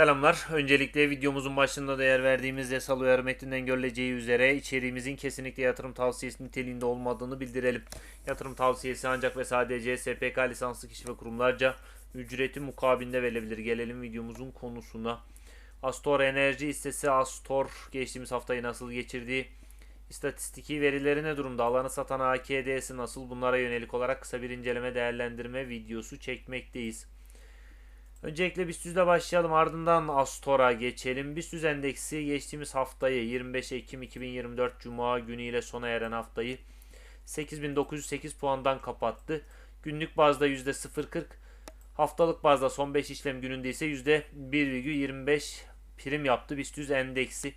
Selamlar. Öncelikle videomuzun başında değer verdiğimiz yasal uyarı metninden görüleceği üzere içeriğimizin kesinlikle yatırım tavsiyesi niteliğinde olmadığını bildirelim. Yatırım tavsiyesi ancak ve sadece SPK lisanslı kişi ve kurumlarca ücreti mukabilinde verilebilir. Gelelim videomuzun konusuna. Astor Enerji hissesi Astor geçtiğimiz haftayı nasıl geçirdi? İstatistiki verileri ne durumda? Alanı satan AKD'si nasıl? Bunlara yönelik olarak kısa bir inceleme değerlendirme videosu çekmekteyiz. Öncelikle BIST ile başlayalım ardından Astor'a geçelim. BIST endeksi geçtiğimiz haftayı 25 Ekim 2024 Cuma günü ile sona eren haftayı 8908 puandan kapattı. Günlük bazda %0.40 haftalık bazda son 5 işlem gününde ise %1,25 prim yaptı BIST endeksi.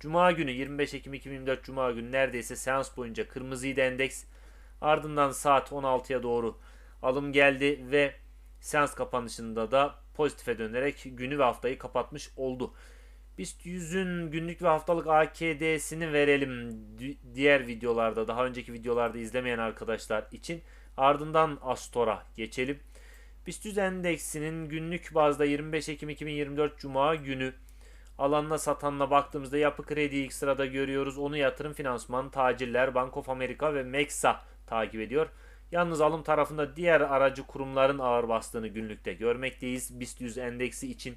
Cuma günü 25 Ekim 2024 Cuma günü neredeyse seans boyunca kırmızıydı endeks. Ardından saat 16'ya doğru alım geldi ve seans kapanışında da pozitife dönerek günü ve haftayı kapatmış oldu. BIST 100'ün günlük ve haftalık AKD'sini verelim diğer videolarda daha önceki videolarda izlemeyen arkadaşlar için. Ardından Astor'a geçelim. BIST 100 endeksinin günlük bazda 25 Ekim 2024 Cuma günü alanına satanla baktığımızda yapı kredi ilk sırada görüyoruz. Onu yatırım finansman, tacirler, Bank of America ve Mexa takip ediyor. Yalnız alım tarafında diğer aracı kurumların ağır bastığını günlükte görmekteyiz BIST 100 endeksi için.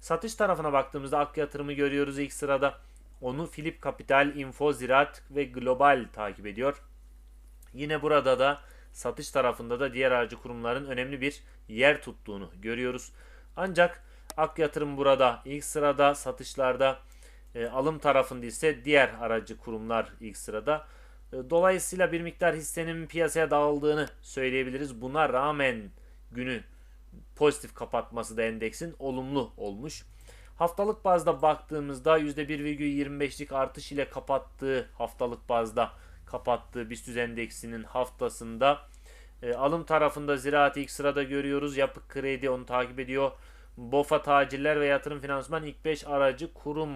Satış tarafına baktığımızda Ak Yatırım'ı görüyoruz ilk sırada. Onu Philip Capital, Info, Ziraat ve Global takip ediyor. Yine burada da satış tarafında da diğer aracı kurumların önemli bir yer tuttuğunu görüyoruz. Ancak Ak Yatırım burada ilk sırada satışlarda e, alım tarafında ise diğer aracı kurumlar ilk sırada. E, dolayısıyla bir miktar hissenin piyasaya dağıldığını söyleyebiliriz. Buna rağmen günü pozitif kapatması da endeksin olumlu olmuş. Haftalık bazda baktığımızda %1,25'lik artış ile kapattığı haftalık bazda kapattığı BIST endeksinin haftasında e, alım tarafında ziraat ilk sırada görüyoruz. Yapı kredi onu takip ediyor. BOFA tacirler ve yatırım finansman ilk 5 aracı kurum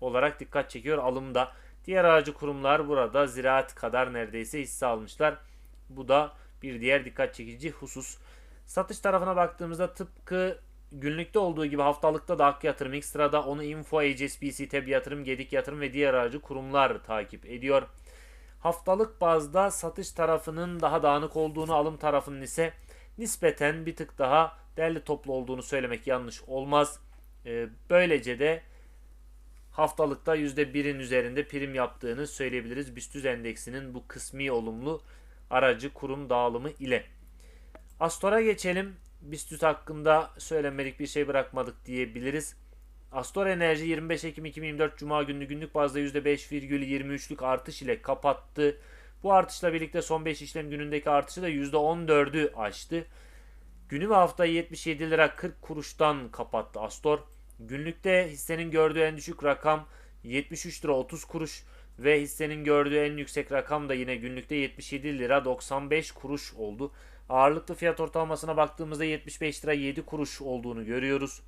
olarak dikkat çekiyor alımda. Diğer aracı kurumlar burada ziraat kadar neredeyse hisse almışlar. Bu da bir diğer dikkat çekici husus. Satış tarafına baktığımızda tıpkı günlükte olduğu gibi haftalıkta da Ak Yatırım ilk sırada onu Info, HSBC, TEB Yatırım, Gedik Yatırım ve diğer aracı kurumlar takip ediyor. Haftalık bazda satış tarafının daha dağınık olduğunu, alım tarafının ise nispeten bir tık daha derli toplu olduğunu söylemek yanlış olmaz. Ee, böylece de haftalıkta %1'in üzerinde prim yaptığını söyleyebiliriz. BIST endeksinin bu kısmi olumlu aracı kurum dağılımı ile. Astor'a geçelim. BIST hakkında söylenmedik bir şey bırakmadık diyebiliriz. Astor Enerji 25 Ekim 2024 Cuma günü günlük bazda %5,23'lük artış ile kapattı. Bu artışla birlikte son 5 işlem günündeki artışı da %14'ü aştı. Günü ve haftayı 77 lira 40 kuruştan kapattı Astor. Günlükte hissenin gördüğü en düşük rakam 73 lira 30 kuruş ve hissenin gördüğü en yüksek rakam da yine günlükte 77 lira 95 kuruş oldu. Ağırlıklı fiyat ortalamasına baktığımızda 75 lira 7 kuruş olduğunu görüyoruz.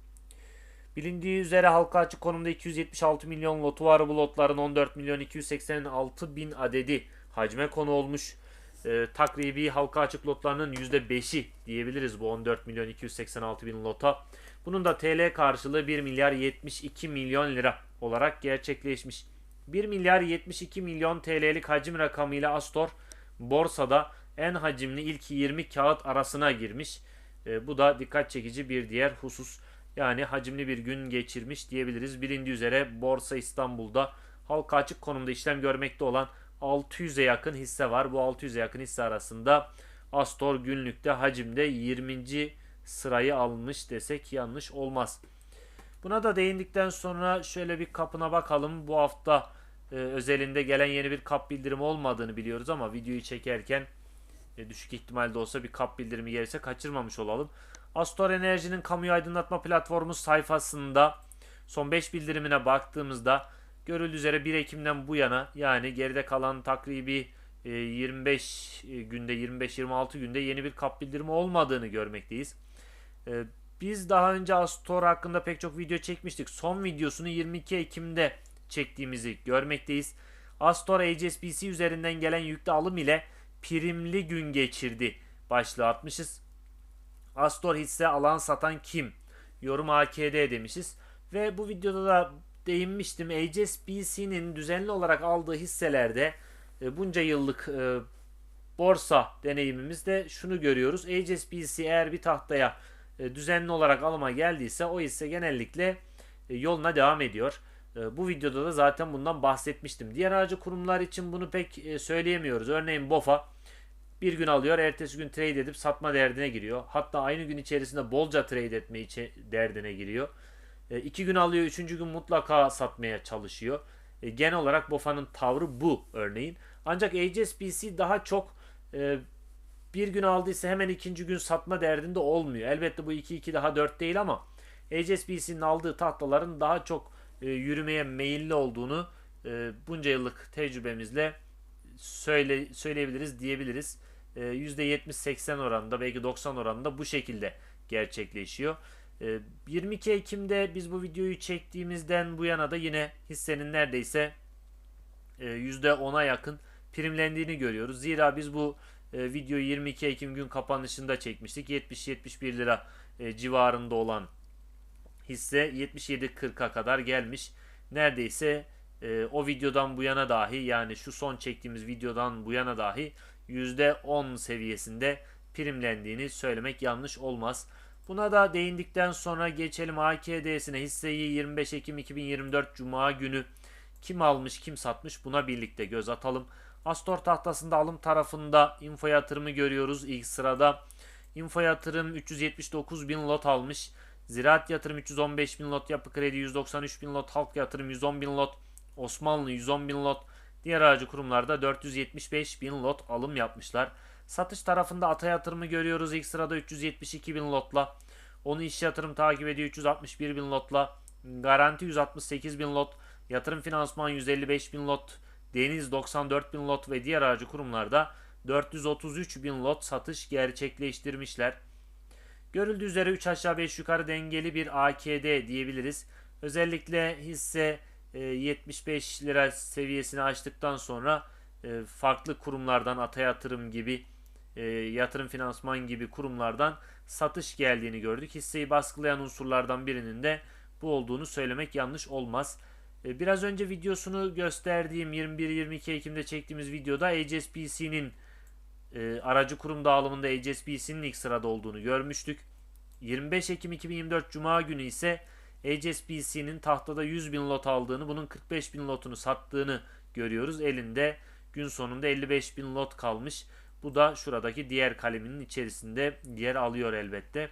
Bilindiği üzere halka açık konumda 276 milyon lotu var. Bu lotların 14 milyon 286 bin adedi hacme konu olmuş. E, takribi halka açık lotlarının %5'i diyebiliriz bu 14 milyon 286 bin lota. Bunun da TL karşılığı 1 milyar 72 milyon lira olarak gerçekleşmiş. 1 milyar 72 milyon TL'lik hacim rakamıyla Astor borsada en hacimli ilk 20 kağıt arasına girmiş. E, bu da dikkat çekici bir diğer husus. Yani hacimli bir gün geçirmiş diyebiliriz. Bilindiği üzere Borsa İstanbul'da halka açık konumda işlem görmekte olan 600'e yakın hisse var. Bu 600'e yakın hisse arasında Astor günlükte hacimde 20 sırayı almış desek yanlış olmaz. Buna da değindikten sonra şöyle bir kapına bakalım. Bu hafta e, özelinde gelen yeni bir kap bildirimi olmadığını biliyoruz ama videoyu çekerken e, düşük ihtimalde olsa bir kap bildirimi gelirse kaçırmamış olalım. Astor Enerji'nin kamuyu aydınlatma platformu sayfasında son 5 bildirimine baktığımızda görüldüğü üzere 1 Ekim'den bu yana yani geride kalan takribi 25 e, günde 25-26 günde yeni bir kap bildirimi olmadığını görmekteyiz. Ee, biz daha önce Astor hakkında pek çok video çekmiştik. Son videosunu 22 Ekim'de çektiğimizi görmekteyiz. Astor HSBC üzerinden gelen yüklü alım ile primli gün geçirdi başlığı atmışız. Astor hisse alan satan kim? Yorum AKD demişiz. Ve bu videoda da değinmiştim. HSBC'nin düzenli olarak aldığı hisselerde e, bunca yıllık e, borsa deneyimimizde şunu görüyoruz. HSBC eğer bir tahtaya düzenli olarak alıma geldiyse o hisse genellikle e, yoluna devam ediyor. E, bu videoda da zaten bundan bahsetmiştim. Diğer aracı kurumlar için bunu pek e, söyleyemiyoruz. Örneğin BOFA bir gün alıyor, ertesi gün trade edip satma derdine giriyor. Hatta aynı gün içerisinde bolca trade etme derdine giriyor. E, iki gün alıyor, üçüncü gün mutlaka satmaya çalışıyor. E, genel olarak BOFA'nın tavrı bu örneğin. Ancak HSBC daha çok e, bir gün aldıysa hemen ikinci gün satma derdinde olmuyor. Elbette bu 2-2 daha 4 değil ama HSBC'nin aldığı tahtaların daha çok e, yürümeye meyilli olduğunu e, bunca yıllık tecrübemizle söyle söyleyebiliriz diyebiliriz. E, %70-80 oranında belki 90 oranında bu şekilde gerçekleşiyor. E, 22 Ekim'de biz bu videoyu çektiğimizden bu yana da yine hissenin neredeyse e, %10'a yakın primlendiğini görüyoruz. Zira biz bu e, videoyu 22 Ekim gün kapanışında çekmiştik. 70-71 lira e, civarında olan hisse 77.40'a kadar gelmiş. Neredeyse e, o videodan bu yana dahi yani şu son çektiğimiz videodan bu yana dahi %10 seviyesinde primlendiğini söylemek yanlış olmaz. Buna da değindikten sonra geçelim AKD'sine hisseyi 25 Ekim 2024 Cuma günü kim almış kim satmış buna birlikte göz atalım. Astor tahtasında alım tarafında info yatırımı görüyoruz ilk sırada. Info yatırım 379 bin lot almış. Ziraat yatırım 315 bin lot, yapı kredi 193 bin lot, halk yatırım 110 bin lot, Osmanlı 110 bin lot, diğer aracı kurumlarda 475 bin lot alım yapmışlar. Satış tarafında Ata yatırımı görüyoruz ilk sırada 372 bin lotla. Onu iş yatırım takip ediyor 361 bin lotla. Garanti 168 bin lot. Yatırım finansman 155 bin lot. Deniz 94 bin lot ve diğer aracı kurumlarda 433 bin lot satış gerçekleştirmişler. Görüldüğü üzere 3 aşağı 5 yukarı dengeli bir AKD diyebiliriz. Özellikle hisse e, 75 lira seviyesini aştıktan sonra e, farklı kurumlardan Ata Yatırım gibi e, yatırım finansman gibi kurumlardan satış geldiğini gördük. Hisseyi baskılayan unsurlardan birinin de bu olduğunu söylemek yanlış olmaz. E, biraz önce videosunu gösterdiğim 21-22 Ekim'de çektiğimiz videoda HSBC'nin e, aracı kurum dağılımında HSBC'nin ilk sırada olduğunu görmüştük. 25 Ekim 2024 Cuma günü ise HSBC'nin tahtada 100 bin lot aldığını, bunun 45 bin lotunu sattığını görüyoruz. Elinde gün sonunda 55 bin lot kalmış. Bu da şuradaki diğer kaleminin içerisinde yer alıyor elbette.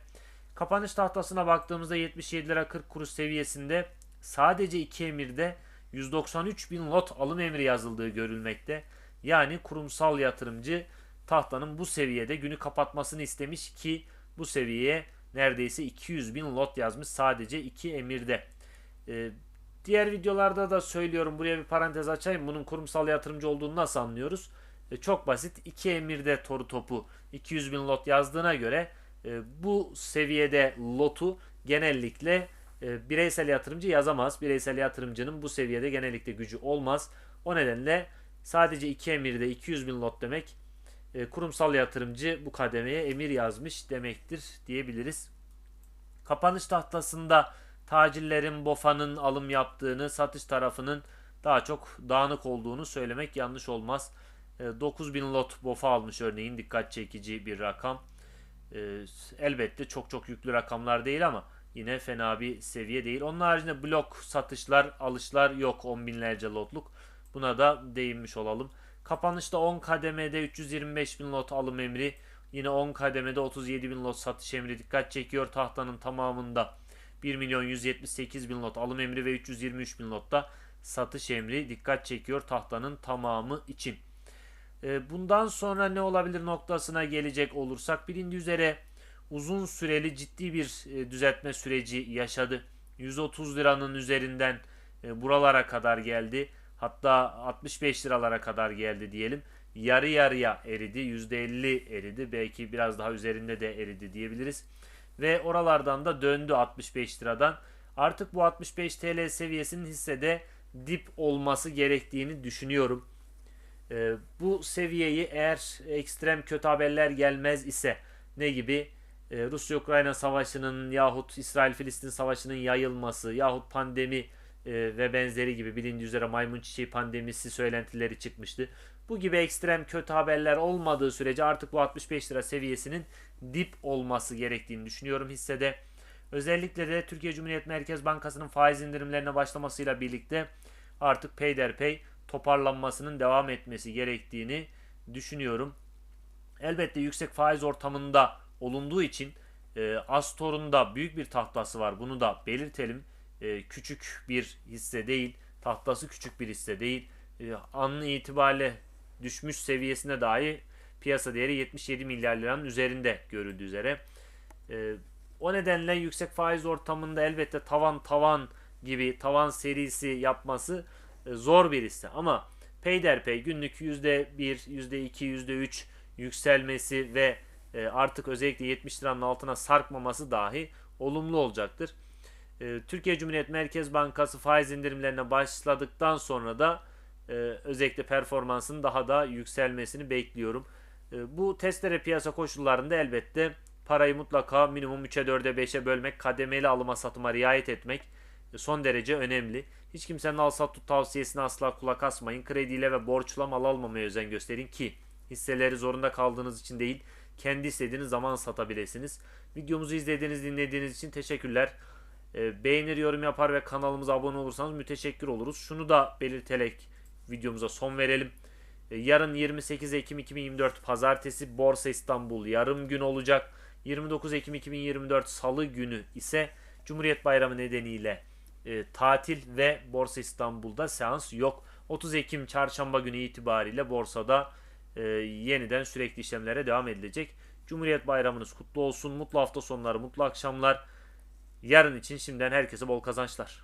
Kapanış tahtasına baktığımızda 77 lira 40 kuruş seviyesinde sadece iki emirde 193 bin lot alım emri yazıldığı görülmekte. Yani kurumsal yatırımcı tahtanın bu seviyede günü kapatmasını istemiş ki bu seviyeye neredeyse 200 bin lot yazmış sadece iki emirde. Ee, diğer videolarda da söylüyorum buraya bir parantez açayım. Bunun kurumsal yatırımcı olduğunu nasıl anlıyoruz? Ee, çok basit. iki emirde toru topu 200 bin lot yazdığına göre e, bu seviyede lotu genellikle e, bireysel yatırımcı yazamaz. Bireysel yatırımcının bu seviyede genellikle gücü olmaz. O nedenle sadece iki emirde 200 bin lot demek e, kurumsal yatırımcı bu kademeye emir yazmış demektir diyebiliriz. Kapanış tahtasında tacirlerin BOFA'nın alım yaptığını, satış tarafının daha çok dağınık olduğunu söylemek yanlış olmaz. E, 9000 lot BOFA almış örneğin dikkat çekici bir rakam. E, elbette çok çok yüklü rakamlar değil ama yine fena bir seviye değil. Onun haricinde blok satışlar, alışlar yok 10 binlerce lotluk. Buna da değinmiş olalım. Kapanışta 10 kademede 325 bin lot alım emri. Yine 10 kademede 37 bin lot satış emri dikkat çekiyor. Tahtanın tamamında 1 milyon 178 bin lot alım emri ve 323 bin lotta satış emri dikkat çekiyor tahtanın tamamı için. Ee, bundan sonra ne olabilir noktasına gelecek olursak bilindiği üzere uzun süreli ciddi bir e, düzeltme süreci yaşadı. 130 liranın üzerinden e, buralara kadar geldi. Hatta 65 liralara kadar geldi diyelim. Yarı yarıya eridi. %50 eridi. Belki biraz daha üzerinde de eridi diyebiliriz. Ve oralardan da döndü 65 liradan. Artık bu 65 TL seviyesinin hissede dip olması gerektiğini düşünüyorum. Ee, bu seviyeyi eğer ekstrem kötü haberler gelmez ise ne gibi? E, Rusya-Ukrayna savaşının yahut İsrail-Filistin savaşının yayılması yahut pandemi e, ve benzeri gibi bilindiği üzere maymun çiçeği pandemisi söylentileri çıkmıştı. Bu gibi ekstrem kötü haberler olmadığı sürece artık bu 65 lira seviyesinin dip olması gerektiğini düşünüyorum hissede. Özellikle de Türkiye Cumhuriyet Merkez Bankası'nın faiz indirimlerine başlamasıyla birlikte artık peyderpey toparlanmasının devam etmesi gerektiğini düşünüyorum. Elbette yüksek faiz ortamında olunduğu için e, Astor'un büyük bir tahtası var. Bunu da belirtelim. E, küçük bir hisse değil. Tahtası küçük bir hisse değil. E, anlı itibariyle düşmüş seviyesine dahi piyasa değeri 77 milyar liranın üzerinde görüldüğü üzere. E, o nedenle yüksek faiz ortamında elbette tavan tavan gibi tavan serisi yapması e, zor bir hisse. Ama peyderpey günlük %1, %2, %3 yükselmesi ve e, artık özellikle 70 liranın altına sarkmaması dahi olumlu olacaktır. E, Türkiye Cumhuriyet Merkez Bankası faiz indirimlerine başladıktan sonra da e, özellikle performansın daha da yükselmesini bekliyorum. Bu testere piyasa koşullarında elbette parayı mutlaka minimum 3'e 4'e 5'e bölmek, kademeli alıma satıma riayet etmek son derece önemli. Hiç kimsenin al sat tut tavsiyesine asla kulak asmayın. Krediyle ve borçla mal almamaya özen gösterin ki hisseleri zorunda kaldığınız için değil, kendi istediğiniz zaman satabilirsiniz. Videomuzu izlediğiniz, dinlediğiniz için teşekkürler. E, beğenir, yorum yapar ve kanalımıza abone olursanız müteşekkir oluruz. Şunu da belirterek videomuza son verelim. E, yarın 28 Ekim 2024 Pazartesi Borsa İstanbul yarım gün olacak. 29 Ekim 2024 Salı günü ise Cumhuriyet Bayramı nedeniyle e, tatil ve Borsa İstanbul'da seans yok. 30 Ekim çarşamba günü itibariyle borsada e, yeniden sürekli işlemlere devam edilecek. Cumhuriyet Bayramınız kutlu olsun. Mutlu hafta sonları, mutlu akşamlar. Yarın için şimdiden herkese bol kazançlar.